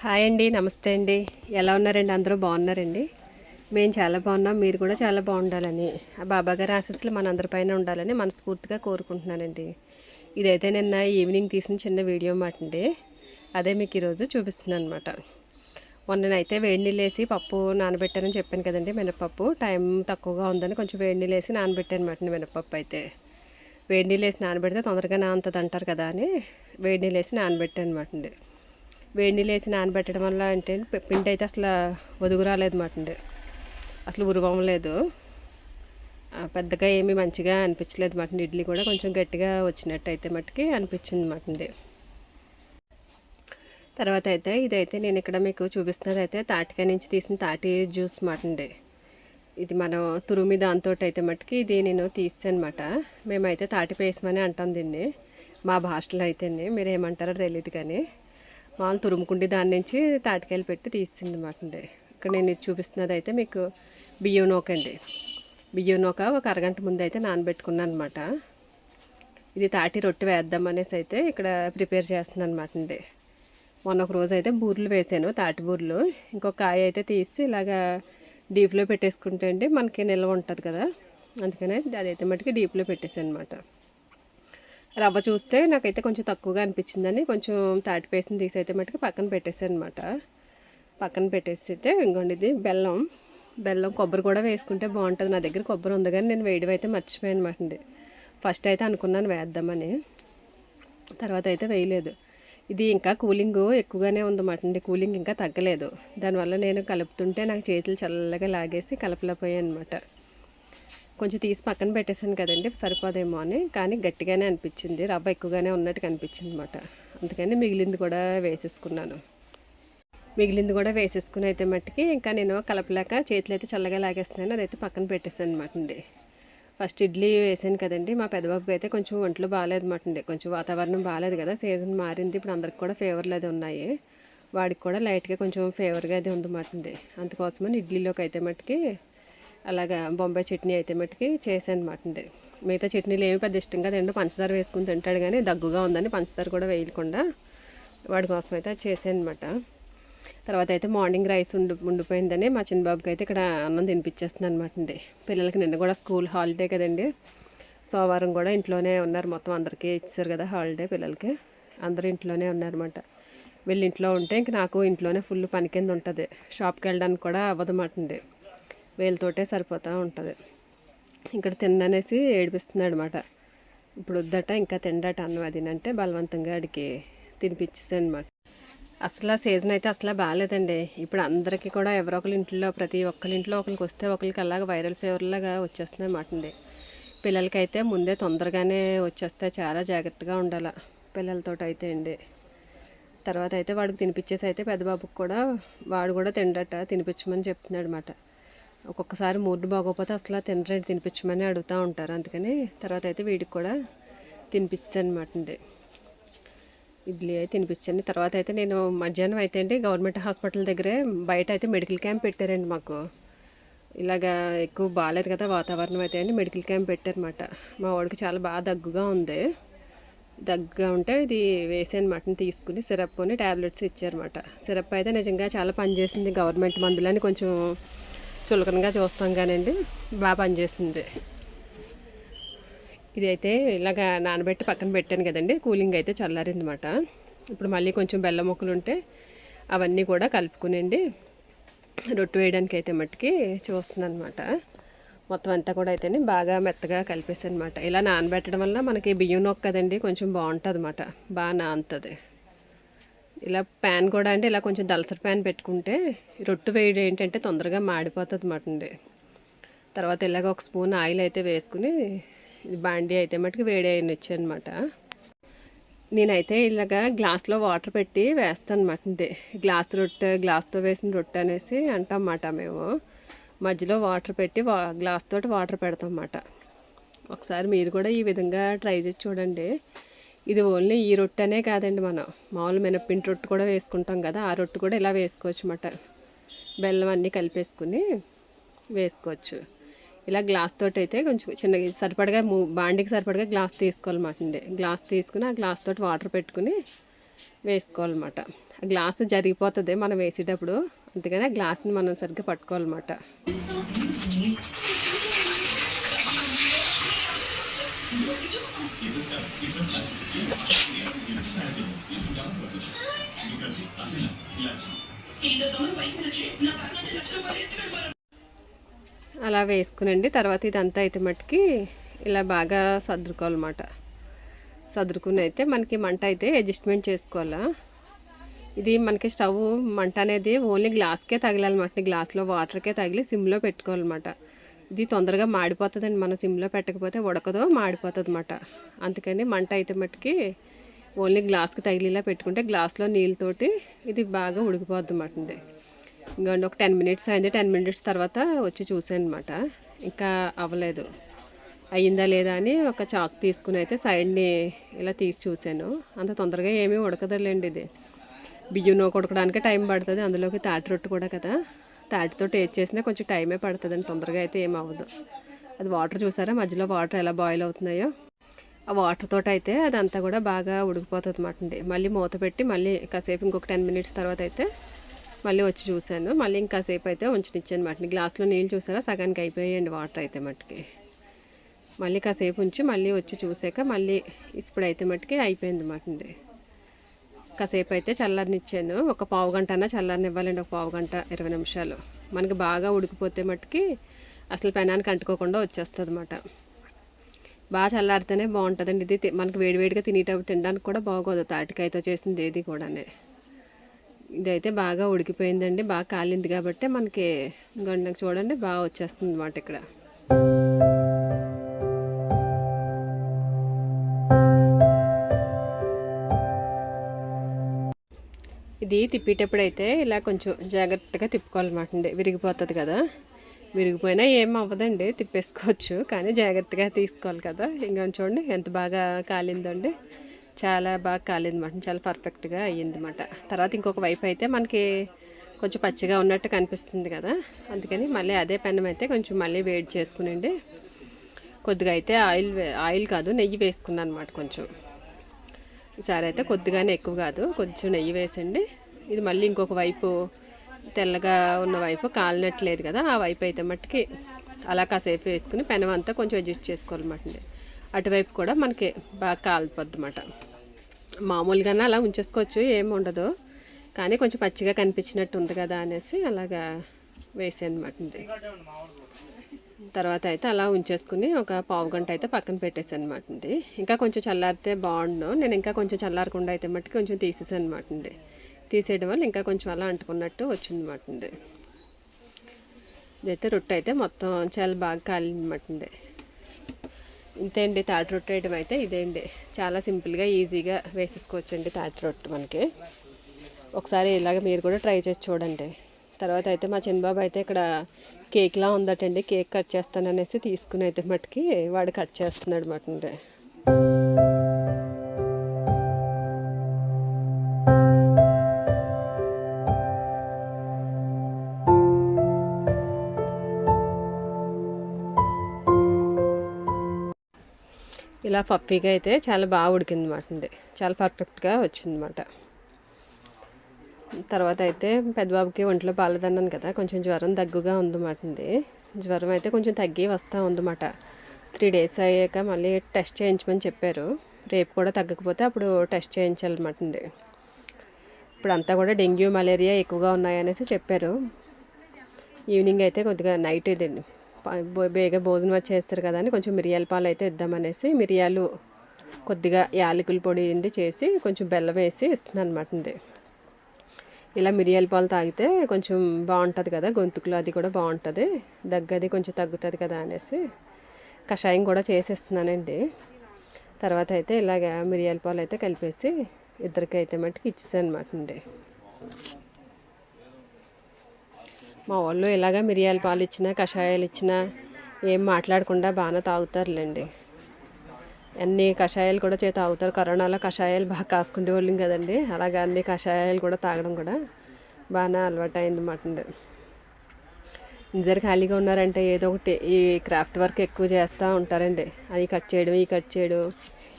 Hi అండి నమస్తే అండి. ఎలా ఉన్నారండి? అందరూ బాగున్నారండి? మేము చాలా బాగున్నాం మీరు కూడా చాలా బాగుండాలని. ఆ బాబా గారి ఆశీస్సులు మనందరిపైన ఉండాలని మనస్ఫూర్తిగా కోరుకుంటున్నానండి. ఇదైతే నిన్న ఈవినింగ్ తీసిన చిన్న వీడియో మాట అండి. అదే మీకు ఈరోజు చూపిస్తున్నాను అనమాట మొన్ననైతే వేడి నీళ్ళు వేసి పప్పు నానబెట్టానని చెప్పాను కదండి మినపప్పు. టైం తక్కువగా ఉందని కొంచెం వేడి నీళ్ళు వేసి నానబెట్టాను అనమాట మినపప్పు అయితే. వేడి నీళ్ళు వేసి నానబెడితే తొందరగా నానుతుంది అంటారు కదా అని వేడి నీళ్ళు వేసి నానబెట్టాను అనమాట అండి. వేడి నీళ్ళు వేసి నానబెట్టడం వల్ల అంటే పి- పిండి అయితే అసలు ఒదుగు రాలేదు మాట అండి. అసలు ఉరువం లేదు. పెద్దగా ఏమీ మంచిగా అనిపించలేదు మాట ఇడ్లీ కూడా కొంచెం గట్టిగా వచ్చినట్టు అయితే మట్టుకి అనిపించింది మాట తర్వాత అయితే ఇదైతే నేను ఇక్కడ మీకు చూపిస్తున్నది అయితే తాటికాయ నుంచి తీసిన తాటి జ్యూస్ మాట అండి. ఇది మనం తురుమి దాంతో అయితే మట్టుకి ఇది నేను తీసానమాట మేమైతే తాటి పేసమని అంటాం దీన్ని. మా భాషలో అయితేనే. మీరు ఏమంటారో తెలియదు కానీ. వాళ్ళు తురుముకుండి దాని నుంచి తాటికాయలు పెట్టి తీసింది అనమాట అండి. ఇక్కడ నేను ఇది చూపిస్తున్నది అయితే మీకు బియ్యం నూక అండి. బియ్యం నూక ఒక అరగంట ముందు అయితే నానబెట్టుకున్నాను అనమాట ఇది తాటి రొట్టె వేద్దాం అనేసి అయితే ఇక్కడ ప్రిపేర్ చేస్తున్నాను అనమాట అండి. మొన్న ఒక రోజు అయితే బూర్లు వేసాను తాటి బూర్లు. ఇంకొక కాయ అయితే తీసి ఇలాగా డీప్లో పెట్టేసుకుంటే అండి మనకి నిల్వ ఉంటుంది కదా. అందుకనే అదైతే మటుకు డీప్లో పెట్టేసాను అనమాట రవ్వ చూస్తే నాకైతే కొంచెం తక్కువగా అనిపించిందని కొంచెం తాటి పేసిన తీసి అయితే మటుకు పక్కన పెట్టేసాను అనమాట పక్కన పెట్టేసి అయితే ఇంకోండి ఇది బెల్లం. బెల్లం కొబ్బరి కూడా వేసుకుంటే బాగుంటుంది. నా దగ్గర కొబ్బరి ఉంది కానీ నేను వేయడం అయితే మర్చిపోయాను అనమాట అండి. ఫస్ట్ అయితే అనుకున్నాను వేద్దామని. తర్వాత అయితే వేయలేదు. ఇది ఇంకా కూలింగ్ ఎక్కువగానే ఉందన్నమాట అండి. కూలింగ్ ఇంకా తగ్గలేదు. దానివల్ల నేను కలుపుతుంటే నాకు చేతులు చల్లగా లాగేసి కలపలేకపోయాను అనమాట కొంచెం తీసి పక్కన పెట్టేశాను కదండి సరిపోదేమో అని. కానీ గట్టిగానే అనిపించింది. రవ్వ ఎక్కువగానే ఉన్నట్టు కనిపించింది అనమాట అందుకని మిగిలింది కూడా వేసేసుకున్నాను. మిగిలింది కూడా వేసేసుకుని అయితే మట్టుకి ఇంకా నేను కలపలేక చేతులు అయితే చల్లగా లాగేస్తున్నాను. అదైతే పక్కన పెట్టేశాను అనమాట అండి. ఫస్ట్ ఇడ్లీ వేసాను కదండి. మా పెద్దబాబుకి అయితే కొంచెం ఒంట్లో బాగాలేదన్నమాట అండి. కొంచెం వాతావరణం బాగాలేదు కదా సీజన్ మారింది. ఇప్పుడు అందరికి కూడా ఫేవర్లు అది ఉన్నాయి. వాడికి కూడా లైట్గా కొంచెం ఫేవర్గా అది ఉందన్నమాట అండి. అందుకోసమని ఇడ్లీలోకి అయితే మట్టుకి అలాగా బొంబాయి చట్నీ అయితే మట్టుకి చేశాను అనమాట అండి. మిగతా చట్నీలు ఏమి పెద్ద ఇష్టంగా తిండు పంచదార వేసుకుని తింటాడు కానీ దగ్గుగా ఉందని పంచదార కూడా వేయకుండా వాడి కోసం అయితే అది చేశాను అనమాట తర్వాత అయితే మార్నింగ్ రైస్ ఉండి ఉండిపోయిందని మా చిన్న బాబుకి అయితే ఇక్కడ అన్నం తినిపించేస్తున్నాను అనమాట అండి. పిల్లలకి నిన్న కూడా స్కూల్ హాలిడే కదండి. సోమవారం కూడా ఇంట్లోనే ఉన్నారు. మొత్తం అందరికీ ఇచ్చారు కదా హాలిడే పిల్లలకి. అందరూ ఇంట్లోనే ఉన్నారన్నమాట. వీళ్ళు ఇంట్లో ఉంటే ఇంక నాకు ఇంట్లోనే ఫుల్ పని కింద ఉంటుంది. షాప్కి వెళ్ళడానికి కూడా అవ్వదన్నమాట అండి. వేలతోటే సరిపోతూ ఉంటుంది. ఇక్కడ తిన్ననేసి ఏడిపిస్తున్నాడు అనమాట ఇప్పుడు వద్దట ఇంకా తిండట అన్నం అది అంటే బలవంతంగా ఆడికి తినిపించేసాను అనమాట అసలు సీజన్ అయితే అసలు బాగాలేదండి ఇప్పుడు అందరికీ కూడా ఎవరో ఒకరి ఇంట్లో ప్రతి ఒక్కరి ఇంట్లో ఒకరికి వస్తే ఒకరికి అలాగ వైరల్ ఫీవర్ లాగా వచ్చేస్తుంది అనమాట అండి. పిల్లలకైతే ముందే తొందరగానే వచ్చేస్తే చాలా జాగ్రత్తగా ఉండాలి పిల్లలతో అయితే అండి. తర్వాత అయితే వాడికి తినిపించేసి అయితే పెద్ద బాబుకి కూడా వాడు కూడా తిండట తినిపించమని చెప్తున్నాడు అనమాట ఒక్కొక్కసారి మూడు బాగోకపోతే అసలు తినరండి తినిపించమని అడుగుతూ ఉంటారు. అందుకని తర్వాత అయితే వీడికి కూడా తినిపిస్తాను అనమాట అండి. ఇడ్లీ అయితే తినిపించండి. తర్వాత అయితే నేను మధ్యాహ్నం అయితే అండి గవర్నమెంట్ హాస్పిటల్ దగ్గరే బయట అయితే మెడికల్ క్యాంప్ పెట్టారండి మాకు. ఇలాగా ఎక్కువ బాగాలేదు కదా వాతావరణం అయితే అండి మెడికల్ క్యాంప్ పెట్టారన్నమాట. మా వాడికి చాలా బాగా దగ్గుగా ఉంది. దగ్గుగా ఉంటే ఇది వేసాను మటన్ తీసుకుని సిరప్ అని ట్యాబ్లెట్స్ ఇచ్చారన్నమాట. సిరప్ అయితే నిజంగా చాలా పనిచేసింది గవర్నమెంట్ మందులని కొంచెం చులకనగా చూస్తాం కానండి. బాగా పనిచేసింది. ఇది అయితే ఇలాగ నానబెట్టి పక్కన పెట్టాను కదండి. కూలింగ్ అయితే చల్లారిందన్నమాట. ఇప్పుడు మళ్ళీ కొంచెం బెల్లం ముక్కలు ఉంటే అవన్నీ కూడా కలుపుకునండి. రొట్టె వేయడానికి అయితే మట్టుకి చూస్తున్నాను అనమాట మొత్తం అంతా కూడా అయితేనే బాగా మెత్తగా కలిపేసాను అనమాట ఇలా నానబెట్టడం వల్ల మనకి బియ్యం నొక్క కదండి కొంచెం బాగుంటుంది అనమాట బాగా నానుతుంది. ఇలా ప్యాన్ కూడా అంటే ఇలా కొంచెం దలసరి ప్యాన్ పెట్టుకుంటే రొట్టు వేయడం ఏంటంటే తొందరగా మాడిపోతుంది మటండి అండి. తర్వాత ఇలాగ ఒక స్పూన్ ఆయిల్ అయితే వేసుకుని బాండీ అయితే మటుకు వేడి అయినొచ్చు అనమాట నేనైతే ఇలాగా గ్లాస్లో వాటర్ పెట్టి వేస్తాను మటండి గ్లాస్ రొట్టె గ్లాస్తో వేసిన రొట్టె అనేసి అంటాం అన్నమాట మేము. మధ్యలో వాటర్ పెట్టి వా గ్లాస్ తోటి వాటర్ పెడతాం అన్నమాట ఒకసారి మీరు కూడా ఈ విధంగా ట్రై చేసి చూడండి. ఇది ఓన్లీ ఈ రొట్టెనే కాదండి మనం. మామూలు మినప్పింటి రొట్టె కూడా వేసుకుంటాం కదా ఆ రొట్టె కూడా ఇలా వేసుకోవచ్చు అన్నమాట. బెల్లం అన్నీ కలిపేసుకుని వేసుకోవచ్చు. ఇలా గ్లాస్ తోటి అయితే కొంచెం చిన్న సరిపడగా మూ బాండికి సరిపడగా గ్లాస్ తీసుకోవాలన్నమాట అండి. గ్లాస్ తీసుకుని ఆ గ్లాస్ తోటి వాటర్ పెట్టుకుని వేసుకోవాలన్నమాట ఆ గ్లాస్ జరిగిపోతుంది మనం వేసేటప్పుడు అందుకని ఆ గ్లాస్ని మనం సరిగ్గా పట్టుకోవాలన్నమాట అలా వేసుకునండి. తర్వాత ఇదంతా అయితే మట్టుకి ఇలా బాగా సర్దుకోవాలన్నమాట సర్దుకుని అయితే మనకి మంట అయితే అడ్జస్ట్మెంట్ చేసుకోవాలా. ఇది మనకి స్టవ్ మంట అనేది ఓన్లీ గ్లాస్కే తగిలాలన్నమాట. గ్లాస్లో వాటర్కే తగిలి సిమ్లో పెట్టుకోవాలన్నమాట. ఇది తొందరగా మాడిపోతుందండి. మనం సిమ్లో పెట్టకపోతే ఉడకదో మాడిపోతుంది అన్నమాట అందుకని మంట అయితే మట్టుకి ఓన్లీ గ్లాస్కి తగిలేలా పెట్టుకుంటే గ్లాస్లో నీళ్ళతోటి ఇది బాగా ఉడికిపోద్ది అనమాట అండి. ఇంకా ఒక టెన్ మినిట్స్ అయింది. టెన్ మినిట్స్ తర్వాత వచ్చి చూసాను అనమాట ఇంకా అవ్వలేదు. అయ్యిందా లేదా అని ఒక చాక్ తీసుకుని అయితే సైడ్ని ఇలా తీసి చూశాను. అంత తొందరగా ఏమీ ఉడకదలేండి ఇది. బియ్యం నూకొడకడానికి టైం పడుతుంది. అందులోకి తాటి రొట్టు కూడా కదా. తాటితో టేస్ట్ చేసినా కొంచెం టైమే పడుతుందండి తొందరగా అయితే ఏం అవ్వదు. అది వాటర్ చూసారా? మధ్యలో వాటర్ ఎలా బాయిల్ అవుతున్నాయో? ఆ వాటర్ తోట అయితే అదంతా కూడా బాగా ఉడికిపోతుంది అన్నమాట అండి. మళ్ళీ మూత పెట్టి మళ్ళీ కాసేపు ఇంకొక టెన్ మినిట్స్ తర్వాత అయితే మళ్ళీ వచ్చి చూశాను. మళ్ళీ ఇంకాసేపు అయితే ఉంచనిచ్చాను మట్టిని గ్లాస్లో నీళ్ళు చూసారా? సగానికి అయిపోయాయండి వాటర్ అయితే మట్టుకి మళ్ళీ కాసేపు ఉంచి మళ్ళీ వచ్చి చూసాక మళ్ళీ ఇప్పుడైతే మట్టుకి అయిపోయింది మాట అండి. కాసేపు అయితే చల్లారనిచ్చాను. ఒక పావు గంట అన్నా చల్లారనివ్వాలండి ఒక పావు గంట ఇరవై నిమిషాలు. మనకి బాగా ఉడికిపోతే మట్టుకి అసలు పెనానికి అంటుకోకుండా వచ్చేస్తుంది అన్నమాట బాగా చల్లారితేనే బాగుంటుందండి. ఇది మనకి వేడివేడిగా తినేటప్పుడు తినడానికి కూడా బాగోదు. తాటికాయతో చేసింది ఏది కూడానే. ఇదైతే బాగా ఉడికిపోయిందండి. బాగా కాలింది కాబట్టి మనకి గండకు చూడండి బాగా వచ్చేస్తుంది అన్నమాట ఇక్కడ. తిప్పేటప్పుడైతే తిప్పేటప్పుడు అయితే ఇలా కొంచెం జాగ్రత్తగా తిప్పుకోవాలన్నమాట అండి. విరిగిపోతుంది కదా. విరిగిపోయినా ఏం అవ్వదండి తిప్పేసుకోవచ్చు. కానీ జాగ్రత్తగా తీసుకోవాలి కదా. ఇంకా చూడండి ఎంత బాగా కాలిందండి చాలా బాగా కాలిందన్నమాట. చాలా పర్ఫెక్ట్గా అయ్యిందన్నమాట. తర్వాత ఇంకొక వైపు అయితే మనకి కొంచెం పచ్చిగా ఉన్నట్టు కనిపిస్తుంది కదా. అందుకని మళ్ళీ అదే పెనం అయితే కొంచెం మళ్ళీ వేడి చేసుకునండి. కొద్దిగా అయితే ఆయిల్ ఆయిల్ కాదు నెయ్యి వేసుకున్నాను అనమాట కొంచెం. ఈసారి అయితే కొద్దిగానే ఎక్కువ కాదు కొంచెం నెయ్యి వేసండి. ఇది మళ్ళీ ఇంకొక వైపు తెల్లగా ఉన్న వైపు కాలినట్లేదు కదా ఆ వైపు అయితే మట్టుకి అలా కాసేపు వేసుకుని పెనం అంతా కొంచెం అడ్జస్ట్ చేసుకోవాలన్నమాట అటువైపు కూడా మనకి బాగా కాలిపోద్ది అన్నమాట. మామూలుగానే అలా ఉంచేసుకోవచ్చు ఏమి ఉండదు. కానీ కొంచెం పచ్చిగా కనిపించినట్టు ఉంది కదా అనేసి అలాగా వేసానమాట అండి. తర్వాత అయితే అలా ఉంచేసుకుని ఒక పావు గంట అయితే పక్కన పెట్టేసాను అనమాట అండి. ఇంకా కొంచెం చల్లారితే బాగుండు. నేను ఇంకా కొంచెం చల్లారకుండా అయితే మట్టుకు కొంచెం తీసేసాను అనమాట అండి. తీసేయడం వల్ల ఇంకా కొంచెం అలా అంటుకున్నట్టు వచ్చింది అనమాట అండి. ఇదైతే రొట్టె అయితే మొత్తం చాలా బాగా కాలిందన్నమాట అండి. ఇంతే అండి తాటి రొట్టె వేయడం అయితే ఇదే అండి. చాలా సింపుల్గా ఈజీగా వేసేసుకోవచ్చండి తాటి రొట్టె మనకి. ఒకసారి ఇలాగ మీరు కూడా ట్రై చేసి చూడండి. తర్వాత అయితే మా చిన్నబాబు అయితే ఇక్కడ కేక్లా ఉందటండి కేక్ కట్ చేస్తాననేసి తీసుకుని అయితే మట్టుకి వాడు కట్ చేస్తున్నాడు మాట ఇలా పప్పీగా అయితే చాలా బాగా ఉడికింది మాట అండి. చాలా పర్ఫెక్ట్గా వచ్చిందన్నమాట తర్వాత అయితే పెద్దబాబుకి ఒంట్లో బాగాలేదన్నాను కదా కొంచెం జ్వరం దగ్గుగా ఉందన్నమాట అండి. జ్వరం అయితే కొంచెం తగ్గి వస్తూ ఉందన్నమాట త్రీ డేస్ అయ్యాక మళ్ళీ టెస్ట్ చేయించమని చెప్పారు. రేపు కూడా తగ్గకపోతే అప్పుడు టెస్ట్ చేయించాలన్నమాట అండి. ఇప్పుడు అంతా కూడా డెంగ్యూ మలేరియా ఎక్కువగా ఉన్నాయనేసి చెప్పారు. ఈవినింగ్ అయితే కొద్దిగా నైట్ ఇదండి. బేగ భోజనం వచ్చేస్తారు కదా అని కొంచెం మిరియాల పాలు అయితే ఇద్దామనేసి మిరియాలు కొద్దిగా యాలకుల పొడి అండి చేసి కొంచెం బెల్లం వేసి ఇస్తున్నాను అనమాట అండి. ఇలా మిరియాల పాలు తాగితే కొంచెం బాగుంటుంది కదా గొంతుకులో అది కూడా బాగుంటుంది దగ్గది కొంచెం తగ్గుతుంది కదా అనేసి కషాయం కూడా చేసేస్తున్నానండి. తర్వాత అయితే ఇలాగ మిరియాల పాలు అయితే కలిపేసి ఇద్దరికి అయితే మట్టుకు ఇచ్చేసాను అనమాట అండి. మా వాళ్ళు ఇలాగ మిరియాల పాలు ఇచ్చినా కషాయాలు ఇచ్చినా ఏం మాట్లాడకుండా బాగానే తాగుతారులేండి. అన్ని కషాయాలు కూడా చేత తాగుతారు. కరోనాలో కషాయాలు బాగా కాసుకునే వాళ్ళం కదండి. అలాగే అన్ని కషాయాలు కూడా తాగడం కూడా బాగానే అలవాటు అయింది మాటండి ఇద్దరు ఖాళీగా ఉన్నారంటే ఏదో ఒకటి ఈ క్రాఫ్ట్ వర్క్ ఎక్కువ చేస్తూ ఉంటారండి. అది కట్ చేయడం ఈ కట్ చేయడం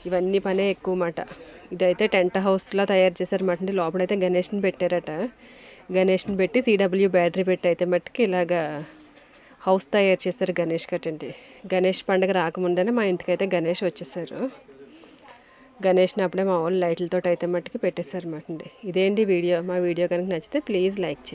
ఇవన్నీ పనే ఎక్కువ మాట. ఇదైతే టెంట్ హౌస్లో తయారు చేశారన్నమాట అండి. లోపలైతే గణేష్ని పెట్టారట. గణేష్ని పెట్టి సిడబ్ల్యూ బ్యాటరీ పెట్టి అయితే మట్టుకు ఇలాగా హౌస్ తయారు చేశారు గణేష్ కట్టండి గణేష్ పండుగ రాకముందనే మా ఇంటికి అయితే గణేష్ వచ్చేసారు. గణేష్ని అప్పుడే మా వాళ్ళు లైట్లతో అయితే మట్టుకు పెట్టేశారు అనమాట అండి. ఇదేంటి వీడియో? మా వీడియో కనుక నచ్చితే ప్లీజ్ లైక్ చేయండి.